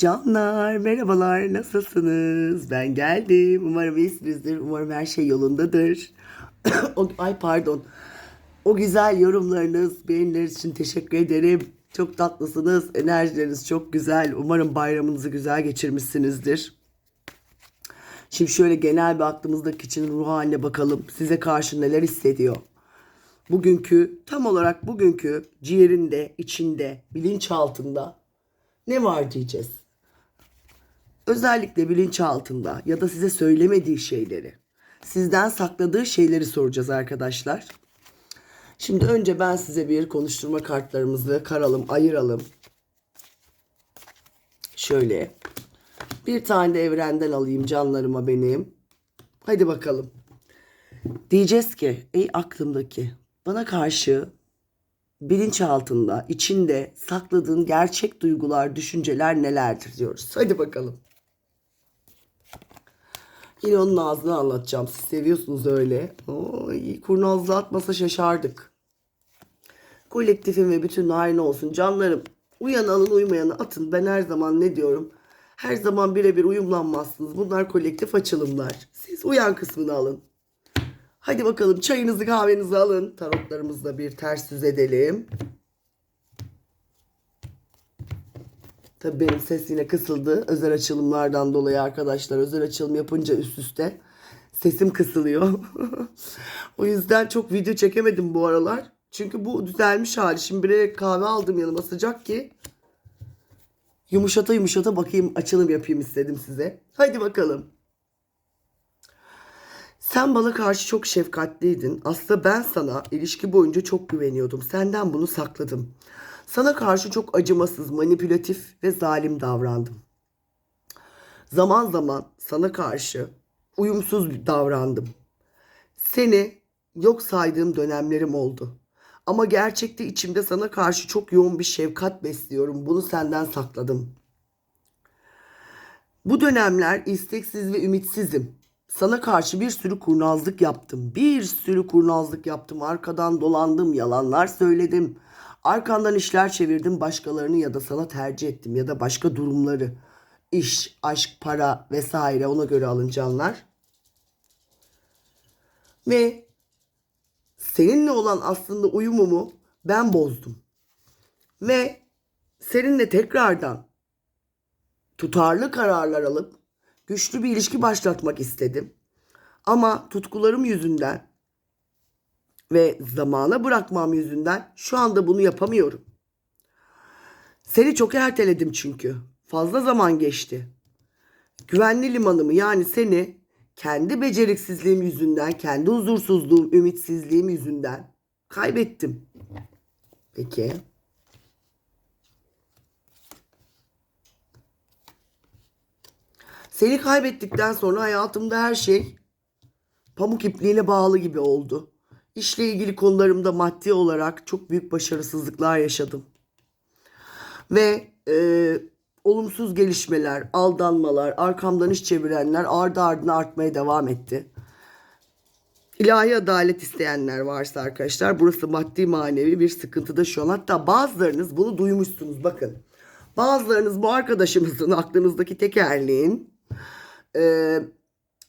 Canlar merhabalar nasılsınız? Ben geldim. Umarım iyisinizdir. Umarım her şey yolundadır. o, ay pardon. O güzel yorumlarınız, beğenileriniz için teşekkür ederim. Çok tatlısınız. Enerjileriniz çok güzel. Umarım bayramınızı güzel geçirmişsinizdir. Şimdi şöyle genel bir aklımızdaki için ruh haline bakalım. Size karşı neler hissediyor? Bugünkü, tam olarak bugünkü ciğerinde, içinde, bilinçaltında ne var diyeceğiz. Özellikle bilinçaltında ya da size söylemediği şeyleri, sizden sakladığı şeyleri soracağız arkadaşlar. Şimdi önce ben size bir konuşturma kartlarımızı karalım, ayıralım. Şöyle. Bir tane de evrenden alayım canlarıma benim. Hadi bakalım. Diyeceğiz ki ey aklımdaki bana karşı bilinçaltında, içinde sakladığın gerçek duygular, düşünceler nelerdir diyoruz. Hadi bakalım. Yine onun ağzını anlatacağım. Siz seviyorsunuz öyle. Oy, kurnazlığı atmasa şaşardık. Kolektifim ve bütün aynı olsun. Canlarım uyan alın uymayanı atın. Ben her zaman ne diyorum? Her zaman birebir uyumlanmazsınız. Bunlar kolektif açılımlar. Siz uyan kısmını alın. Hadi bakalım çayınızı kahvenizi alın. Tarotlarımızla bir ters yüz edelim. Tabii benim ses yine kısıldı. Özel açılımlardan dolayı arkadaşlar. Özel açılım yapınca üst üste sesim kısılıyor. o yüzden çok video çekemedim bu aralar. Çünkü bu düzelmiş hali. Şimdi bir kahve aldım yanıma sıcak ki yumuşata yumuşata bakayım açılım yapayım istedim size. Hadi bakalım. Sen bana karşı çok şefkatliydin. Aslında ben sana ilişki boyunca çok güveniyordum. Senden bunu sakladım. Sana karşı çok acımasız, manipülatif ve zalim davrandım. Zaman zaman sana karşı uyumsuz davrandım. Seni yok saydığım dönemlerim oldu. Ama gerçekte içimde sana karşı çok yoğun bir şefkat besliyorum. Bunu senden sakladım. Bu dönemler isteksiz ve ümitsizim. Sana karşı bir sürü kurnazlık yaptım. Bir sürü kurnazlık yaptım. Arkadan dolandım, yalanlar söyledim. Arkandan işler çevirdim, başkalarını ya da sana tercih ettim ya da başka durumları. İş, aşk, para vesaire ona göre alıncanlar. Ve seninle olan aslında uyumumu ben bozdum. Ve seninle tekrardan tutarlı kararlar alıp güçlü bir ilişki başlatmak istedim. Ama tutkularım yüzünden ve zamana bırakmam yüzünden şu anda bunu yapamıyorum. Seni çok erteledim çünkü. Fazla zaman geçti. Güvenli limanımı yani seni kendi beceriksizliğim yüzünden, kendi huzursuzluğum, ümitsizliğim yüzünden kaybettim. Peki. Seni kaybettikten sonra hayatımda her şey pamuk ipliğine bağlı gibi oldu. İşle ilgili konularımda maddi olarak çok büyük başarısızlıklar yaşadım. Ve e, olumsuz gelişmeler, aldanmalar, arkamdan iş çevirenler ardı ardına artmaya devam etti. İlahi adalet isteyenler varsa arkadaşlar burası maddi manevi bir sıkıntıda şu an. Hatta bazılarınız bunu duymuşsunuz bakın. Bazılarınız bu arkadaşımızın aklınızdaki tekerleğin e,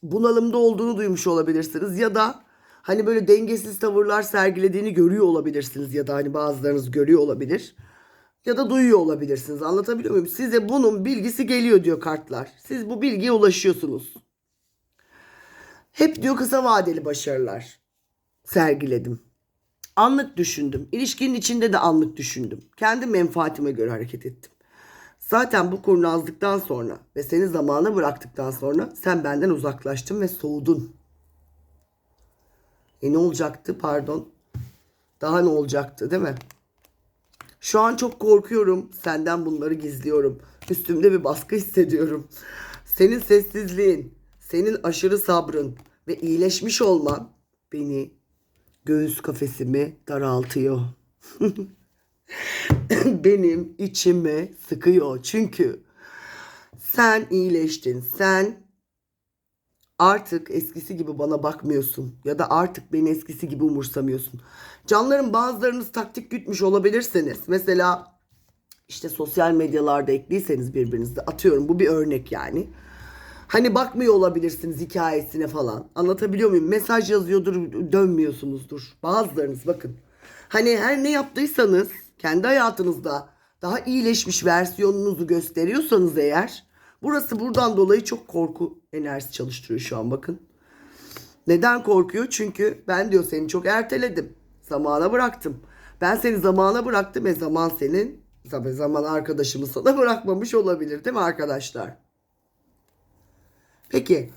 bunalımda olduğunu duymuş olabilirsiniz. Ya da hani böyle dengesiz tavırlar sergilediğini görüyor olabilirsiniz. Ya da hani bazılarınız görüyor olabilir. Ya da duyuyor olabilirsiniz. Anlatabiliyor muyum? Size bunun bilgisi geliyor diyor kartlar. Siz bu bilgiye ulaşıyorsunuz. Hep diyor kısa vadeli başarılar sergiledim. Anlık düşündüm. İlişkinin içinde de anlık düşündüm. Kendi menfaatime göre hareket ettim. Zaten bu kurnazlıktan sonra ve seni zamana bıraktıktan sonra sen benden uzaklaştın ve soğudun. E ne olacaktı pardon? Daha ne olacaktı değil mi? Şu an çok korkuyorum. Senden bunları gizliyorum. Üstümde bir baskı hissediyorum. Senin sessizliğin, senin aşırı sabrın ve iyileşmiş olman beni göğüs kafesimi daraltıyor. Benim içimi sıkıyor. Çünkü sen iyileştin. Sen artık eskisi gibi bana bakmıyorsun ya da artık beni eskisi gibi umursamıyorsun. Canlarım bazılarınız taktik gütmüş olabilirsiniz. Mesela işte sosyal medyalarda ekliyseniz birbirinizde atıyorum bu bir örnek yani. Hani bakmıyor olabilirsiniz hikayesine falan. Anlatabiliyor muyum? Mesaj yazıyordur dönmüyorsunuzdur. Bazılarınız bakın. Hani her ne yaptıysanız kendi hayatınızda daha iyileşmiş versiyonunuzu gösteriyorsanız eğer burası buradan dolayı çok korku enerjisi çalıştırıyor şu an bakın. Neden korkuyor? Çünkü ben diyor seni çok erteledim. Zamana bıraktım. Ben seni zamana bıraktım ve zaman senin tabii zaman arkadaşımı sana bırakmamış olabilir değil mi arkadaşlar? Peki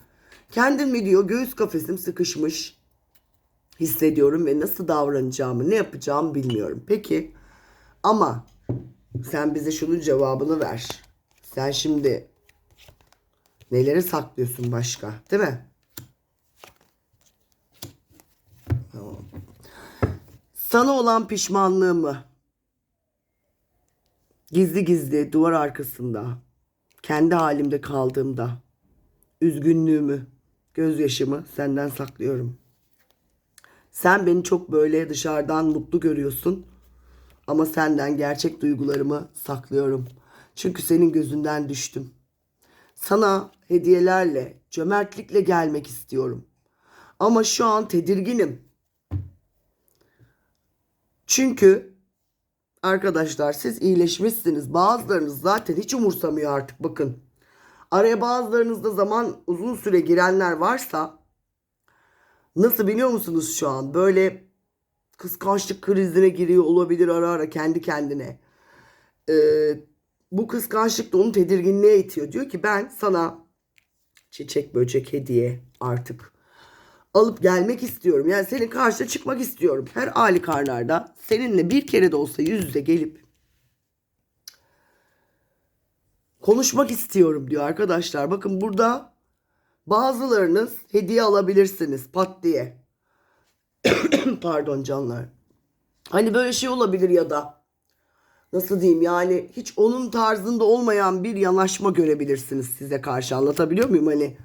kendim mi diyor göğüs kafesim sıkışmış hissediyorum ve nasıl davranacağımı ne yapacağımı bilmiyorum. Peki ama sen bize şunun cevabını ver. Sen şimdi neleri saklıyorsun başka değil mi? Sana olan pişmanlığımı gizli gizli duvar arkasında kendi halimde kaldığımda üzgünlüğümü, gözyaşımı senden saklıyorum. Sen beni çok böyle dışarıdan mutlu görüyorsun ama senden gerçek duygularımı saklıyorum. Çünkü senin gözünden düştüm. Sana hediyelerle, cömertlikle gelmek istiyorum. Ama şu an tedirginim. Çünkü arkadaşlar siz iyileşmişsiniz. Bazılarınız zaten hiç umursamıyor artık bakın. Araya bazılarınızda zaman uzun süre girenler varsa nasıl biliyor musunuz şu an? Böyle kıskançlık krizine giriyor olabilir ara ara kendi kendine. Ee, bu kıskançlık da onu tedirginliğe itiyor. Diyor ki ben sana çiçek böcek hediye artık alıp gelmek istiyorum. Yani senin karşına çıkmak istiyorum. Her halükarlarda seninle bir kere de olsa yüz yüze gelip konuşmak istiyorum diyor arkadaşlar. Bakın burada bazılarınız hediye alabilirsiniz pat diye. Pardon canlar. Hani böyle şey olabilir ya da nasıl diyeyim? Yani hiç onun tarzında olmayan bir yanaşma görebilirsiniz size karşı. Anlatabiliyor muyum? Hani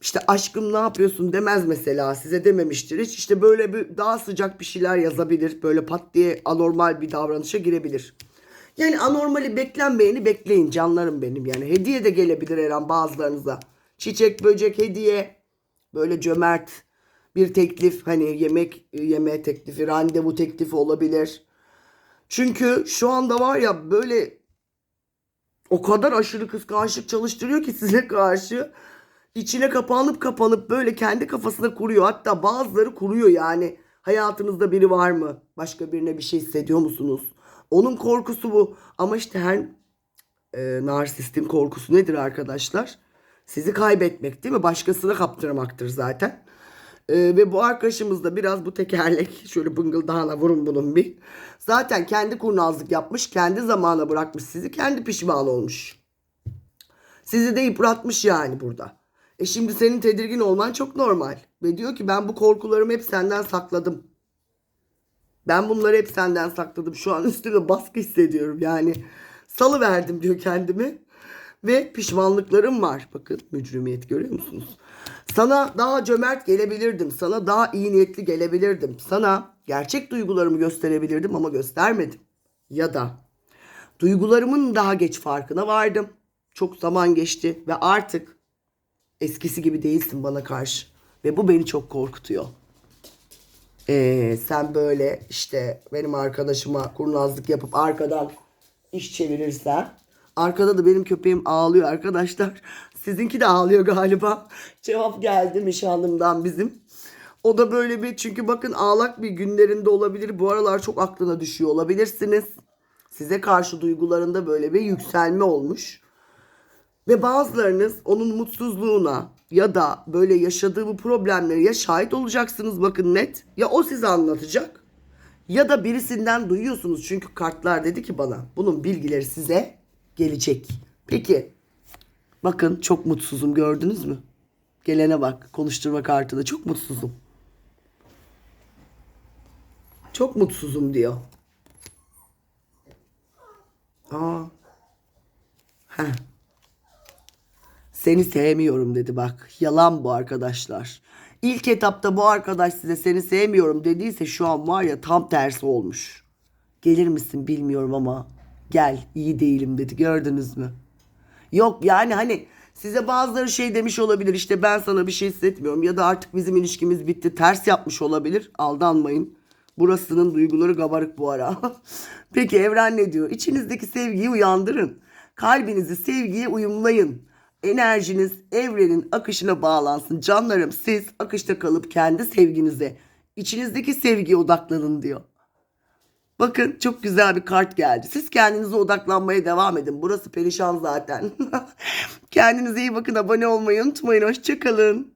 işte aşkım ne yapıyorsun? demez mesela. Size dememiştir. Hiç işte böyle bir daha sıcak bir şeyler yazabilir. Böyle pat diye anormal bir davranışa girebilir. Yani anormali beklenmeyeni bekleyin. Canlarım benim yani. Hediye de gelebilir her an bazılarınıza. Çiçek böcek hediye. Böyle cömert bir teklif. Hani yemek yeme teklifi randevu teklifi olabilir. Çünkü şu anda var ya böyle o kadar aşırı kıskançlık çalıştırıyor ki size karşı içine kapanıp kapanıp böyle kendi kafasına kuruyor. Hatta bazıları kuruyor yani. Hayatınızda biri var mı? Başka birine bir şey hissediyor musunuz? Onun korkusu bu. Ama işte her e, narsistin korkusu nedir arkadaşlar? Sizi kaybetmek değil mi? Başkasına kaptırmaktır zaten. E, ve bu arkadaşımız da biraz bu tekerlek şöyle bıngıldağına vurun bunun bir. Zaten kendi kurnazlık yapmış, kendi zamana bırakmış sizi, kendi pişman olmuş. Sizi de yıpratmış yani burada. E şimdi senin tedirgin olman çok normal. Ve diyor ki ben bu korkularımı hep senden sakladım. Ben bunları hep senden sakladım. Şu an üstüme baskı hissediyorum yani. Salı verdim diyor kendimi. Ve pişmanlıklarım var. Bakın mücrimiyet görüyor musunuz? Sana daha cömert gelebilirdim. Sana daha iyi niyetli gelebilirdim. Sana gerçek duygularımı gösterebilirdim ama göstermedim. Ya da duygularımın daha geç farkına vardım. Çok zaman geçti ve artık eskisi gibi değilsin bana karşı. Ve bu beni çok korkutuyor. Ee, sen böyle işte benim arkadaşıma kurnazlık yapıp arkadan iş çevirirsen arkada da benim köpeğim ağlıyor arkadaşlar. Sizinki de ağlıyor galiba. Cevap geldi nişanlımdan bizim. O da böyle bir çünkü bakın ağlak bir günlerinde olabilir. Bu aralar çok aklına düşüyor olabilirsiniz. Size karşı duygularında böyle bir yükselme olmuş. Ve bazılarınız onun mutsuzluğuna ya da böyle yaşadığı bu problemlere ya şahit olacaksınız bakın net ya o size anlatacak ya da birisinden duyuyorsunuz çünkü kartlar dedi ki bana bunun bilgileri size gelecek. Peki bakın çok mutsuzum gördünüz mü? Gelene bak konuşturma kartında çok mutsuzum. Çok mutsuzum diyor. Aa. Heh. Seni sevmiyorum dedi bak. Yalan bu arkadaşlar. İlk etapta bu arkadaş size seni sevmiyorum dediyse şu an var ya tam tersi olmuş. Gelir misin bilmiyorum ama Gel iyi değilim dedi gördünüz mü? Yok yani hani size bazıları şey demiş olabilir işte ben sana bir şey hissetmiyorum ya da artık bizim ilişkimiz bitti ters yapmış olabilir aldanmayın. Burasının duyguları kabarık bu ara. Peki evren ne diyor? İçinizdeki sevgiyi uyandırın. Kalbinizi sevgiye uyumlayın. Enerjiniz evrenin akışına bağlansın. Canlarım siz akışta kalıp kendi sevginize, içinizdeki sevgiye odaklanın diyor. Bakın çok güzel bir kart geldi. Siz kendinize odaklanmaya devam edin. Burası perişan zaten. Kendinize iyi bakın. Abone olmayı unutmayın. Hoşçakalın.